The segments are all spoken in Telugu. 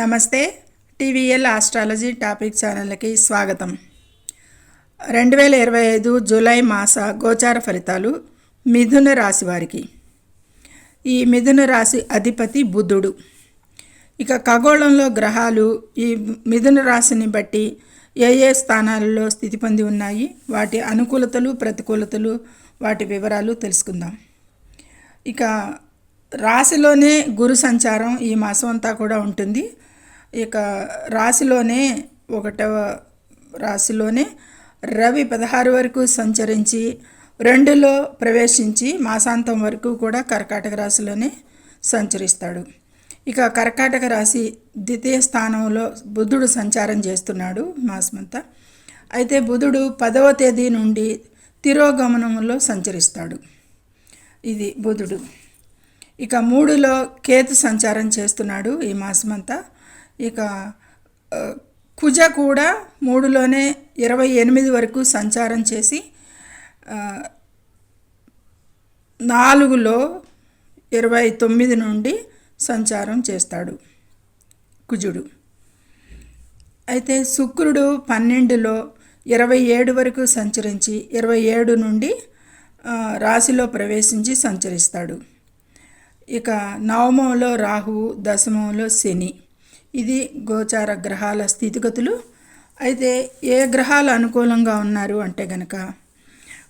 నమస్తే. టీవీఎల్ ఆస్ట్రాలజీ టాపిక్ ఛానల్కి స్వాగతం. రెండు వేల ఇరవై ఐదు జూలై మాస గోచార ఫలితాలు మిథున రాశి వారికి. ఈ మిథున రాశి అధిపతి బుధుడు. ఇక ఖగోళంలో గ్రహాలు ఈ మిథున రాశిని బట్టి ఏ ఏ స్థానాలలో స్థితి పొంది ఉన్నాయి వాటి అనుకూలతలు ప్రతికూలతలు వాటి వివరాలు తెలుసుకుందాం. ఇక రాశిలోనే గురు సంచారం ఈ మాసం అంతా కూడా ఉంటుంది. ఇక రాశిలోనే ఒకటవ రాశిలోనే రవి పదహారు వరకు సంచరించి రెండులో ప్రవేశించి మాసాంతం వరకు కూడా కర్కాటక రాశిలోనే సంచరిస్తాడు. ఇక కర్కాటక రాశి ద్వితీయ స్థానంలో బుధుడు సంచారం చేస్తున్నాడు మాసమంతా. అయితే బుధుడు పదవ తేదీ నుండి తిరోగమనంలో సంచరిస్తాడు. ఇది బుధుడు. ఇక మూడులో కేతు సంచారం చేస్తున్నాడు ఈ మాసమంతా. ఇక కుజ కూడా మూడులోనే ఇరవై ఎనిమిది వరకు సంచారం చేసి నాలుగులో ఇరవై తొమ్మిది నుండి సంచారం చేస్తాడు కుజుడు. అయితే శుక్రుడు పన్నెండులో ఇరవై ఏడు వరకు సంచరించి ఇరవై ఏడు నుండి రాశిలో ప్రవేశించి సంచరిస్తాడు. ఇక నవమంలో రాహువు దశమంలో శని. ఇది గోచార గ్రహాల స్థితిగతులు. అయితే ఏ గ్రహాలు అనుకూలంగా ఉన్నారు అంటే గనక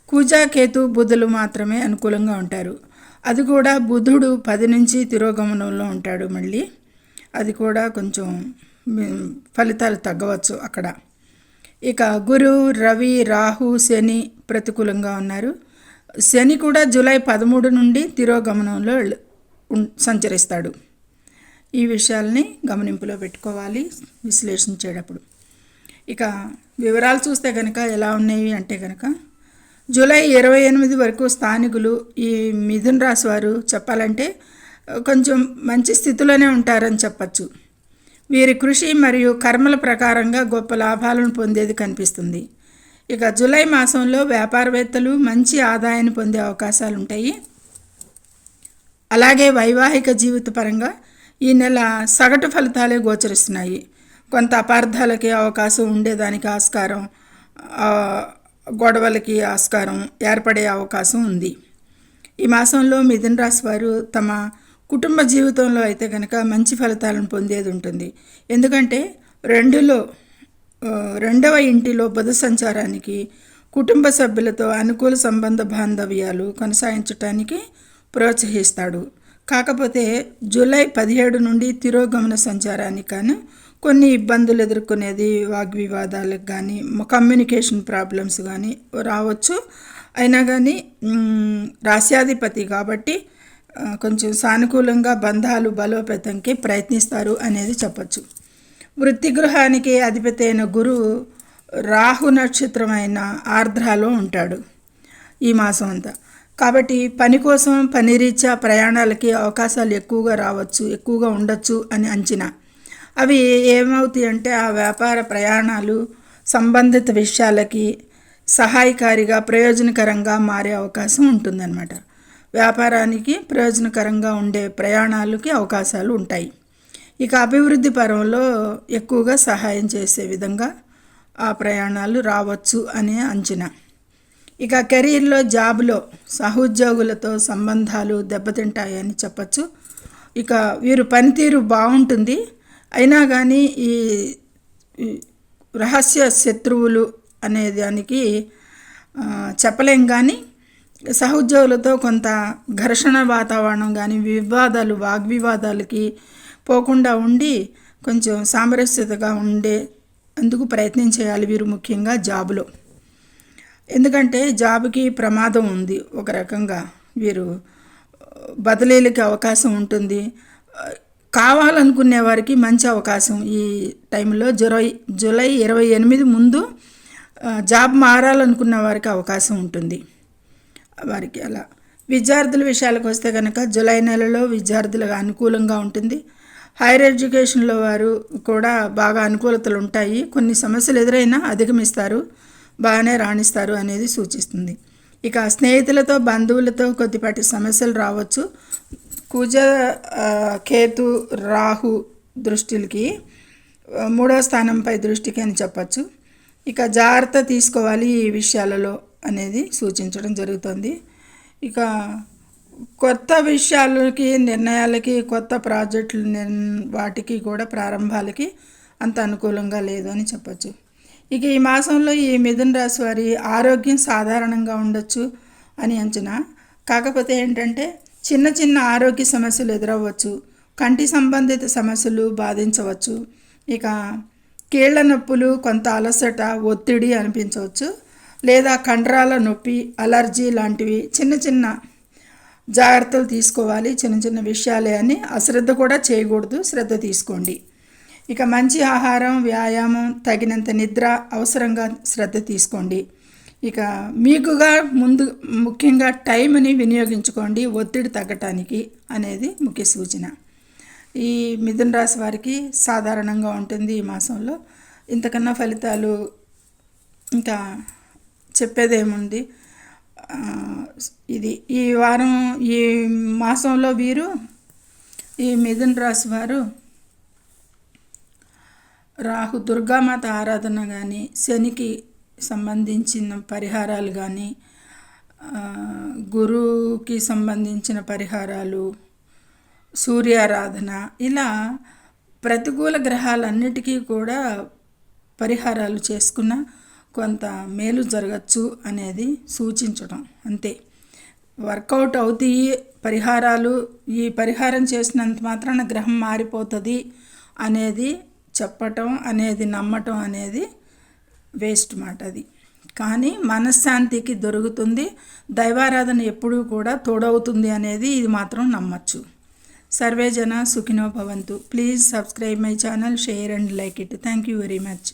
కుజ కేతు బుధులు మాత్రమే అనుకూలంగా ఉంటారు. అది కూడా బుధుడు పది నుంచి తిరోగమనంలో ఉంటాడు మళ్ళీ. అది కూడా కొంచెం ఫలితాలు తగ్గవచ్చు అక్కడ. ఇక గురు రవి రాహు శని ప్రతికూలంగా ఉన్నారు. శని కూడా జూలై పదమూడు నుండి తిరోగమనంలో సంచరిస్తాడు. ఈ విషయాల్ని గమనింపులో పెట్టుకోవాలి విశ్లేషించేటప్పుడు. ఇక వివరాలు చూస్తే కనుక ఎలా ఉన్నాయి అంటే కనుక జూలై ఇరవై ఎనిమిది వరకు స్థానికులు ఈ మిథున్ రాశి వారు చెప్పాలంటే కొంచెం మంచి స్థితిలోనే ఉంటారని చెప్పచ్చు. వీరి కృషి మరియు కర్మల ప్రకారంగా గొప్ప లాభాలను పొందేది కనిపిస్తుంది. ఇక జూలై మాసంలో వ్యాపారవేత్తలు మంచి ఆదాయాన్ని పొందే అవకాశాలు ఉంటాయి అలాగే వైవాహిక జీవిత పరంగా ఈ నెల సగటు ఫలితాలే గోచరిస్తున్నాయి. కొంత అపార్థాలకి అవకాశం ఉండేదానికి ఆస్కారం గొడవలకి ఆస్కారం ఏర్పడే అవకాశం ఉంది. ఈ మాసంలో మిథున రాశి వారు తమ కుటుంబ జీవితంలో అయితే కనుక మంచి ఫలితాలను పొందేది ఉంటుంది. ఎందుకంటే రెండులో రెండవ ఇంటిలో బుధ సంచారానికి కుటుంబ సభ్యులతో అనుకూల సంబంధ బాంధవ్యాలు కొనసాగించటానికి ప్రోత్సహిస్తాడు. కాకపోతే జూలై పదిహేడు నుండి తిరోగమన సంచారానికి కానీ కొన్ని ఇబ్బందులు ఎదుర్కొనేది వాగ్వివాదాలకు కానీ కమ్యూనికేషన్ ప్రాబ్లమ్స్ కానీ రావచ్చు. అయినా కానీ రాశ్యాధిపతి రాస్యాధిపతి కాబట్టి కొంచెం సానుకూలంగా బంధాలు బలోపేతంకి ప్రయత్నిస్తారు అనేది చెప్పచ్చు. వృత్తి గృహానికి అధిపతి అయిన గురువు రాహు నక్షత్రమైన ఆర్ద్రాలో ఉంటాడు ఈ మాసం అంతా. కాబట్టి పని కోసం పని రీత్యా ప్రయాణాలకి అవకాశాలు ఎక్కువగా రావచ్చు ఎక్కువగా ఉండొచ్చు అని అంచనా. అవి ఏమవుతాయి అంటే ఆ వ్యాపార ప్రయాణాలు సంబంధిత విషయాలకి సహాయకారిగా ప్రయోజనకరంగా మారే అవకాశం ఉంటుందన్నమాట. వ్యాపారానికి ప్రయోజనకరంగా ఉండే ప్రయాణాలకి అవకాశాలు ఉంటాయి. ఇక అభివృద్ధి పరంలో ఎక్కువగా సహాయం చేసే విధంగా ఆ ప్రయాణాలు రావచ్చు అనే అంచనా. ఇక కెరీర్లో జాబ్లో సహోద్యోగులతో సంబంధాలు దెబ్బతింటాయని చెప్పచ్చు. ఇక వీరు పనితీరు బాగుంటుంది. అయినా కానీ ఈ రహస్య శత్రువులు అనే దానికి చెప్పలేం కానీ సహోద్యోగులతో కొంత ఘర్షణ వాతావరణం కానీ వివాదాలు వాగ్వివాదాలకి పోకుండా ఉండి కొంచెం సామరస్యతగా ఉండే అందుకు ప్రయత్నం చేయాలి వీరు ముఖ్యంగా జాబులో. ఎందుకంటే జాబ్కి ప్రమాదం ఉంది ఒక రకంగా. వీరు బదిలీలకి అవకాశం ఉంటుంది. కావాలనుకునే వారికి మంచి అవకాశం. ఈ టైంలో జురై జూలై ఇరవై ఎనిమిది ముందు జాబ్ మారాలనుకున్న వారికి అవకాశం ఉంటుంది. వారికి అలా. విద్యార్థుల విషయాలకు వస్తే కనుక జూలై నెలలో విద్యార్థులకు అనుకూలంగా ఉంటుంది. హైయర్ ఎడ్యుకేషన్లో వారు కూడా బాగా అనుకూలతలు ఉంటాయి. కొన్ని సమస్యలు ఎదురైనా అధిగమిస్తారు. బాగానే రాణిస్తారు అనేది సూచిస్తుంది. ఇక స్నేహితులతో బంధువులతో కొద్దిపాటి సమస్యలు రావచ్చు. కుజ కేతు రాహు దృష్టిలకి మూడో స్థానంపై దృష్టికి అని చెప్పచ్చు. ఇక జాగ్రత్త తీసుకోవాలి ఈ విషయాలలో అనేది సూచించడం జరుగుతుంది. ఇక కొత్త విషయాలకి నిర్ణయాలకి కొత్త ప్రాజెక్టులు నిర్- వాటికి కూడా ప్రారంభాలకి అంత అనుకూలంగా లేదు అని చెప్పచ్చు. ఇక ఈ మాసంలో ఈ మిథున రాశి వారి ఆరోగ్యం సాధారణంగా ఉండొచ్చు అని అంచనా. కాకపోతే ఏంటంటే చిన్న చిన్న ఆరోగ్య సమస్యలు ఎదురవ్వచ్చు కంటి సంబంధిత సమస్యలు బాధించవచ్చు ఇక కీళ్ళ నొప్పులు కొంత అలసట ఒత్తిడి అనిపించవచ్చు లేదా కండరాల నొప్పి అలర్జీ లాంటివి చిన్న చిన్న జాగ్రత్తలు తీసుకోవాలి చిన్న చిన్న విషయాలే అని అశ్రద్ధ కూడా చేయకూడదు శ్రద్ధ తీసుకోండి. ఇక మంచి ఆహారం వ్యాయామం తగినంత నిద్ర అవసరంగా శ్రద్ధ తీసుకోండి. ఇక మీకుగా ముందు ముఖ్యంగా టైంని వినియోగించుకోండి ఒత్తిడి తగ్గటానికి అనేది ముఖ్య సూచన. ఈ మిథున రాశి వారికి సాధారణంగా ఉంటుంది ఈ మాసంలో. ఇంతకన్నా ఫలితాలు ఇంకా చెప్పేదేముంది? ఇది ఈ వారం ఈ మాసంలో వీరు ఈ మిథున రాశి వారు రాహు దుర్గామాత ఆరాధన కానీ శనికి సంబంధించిన పరిహారాలు కానీ గురువుకి సంబంధించిన పరిహారాలు సూర్యారాధన ఇలా ప్రతికూల గ్రహాలన్నిటికీ కూడా పరిహారాలు చేసుకున్న కొంత మేలు జరగచ్చు అనేది సూచించడం అంతే. వర్కౌట్ అవుతాయి పరిహారాలు ఈ పరిహారం చేసినంత మాత్రాన గ్రహం మారిపోతుంది అనేది చెప్పటం అనేది నమ్మటం అనేది వేస్ట్ మాట అది. కానీ మనశ్శాంతికి దొరుకుతుంది. దైవారాధన ఎప్పుడూ కూడా తోడవుతుంది అనేది ఇది మాత్రం నమ్మచ్చు. సర్వేజన సుఖినో భవంతు. Please subscribe my channel share and like it thank you very much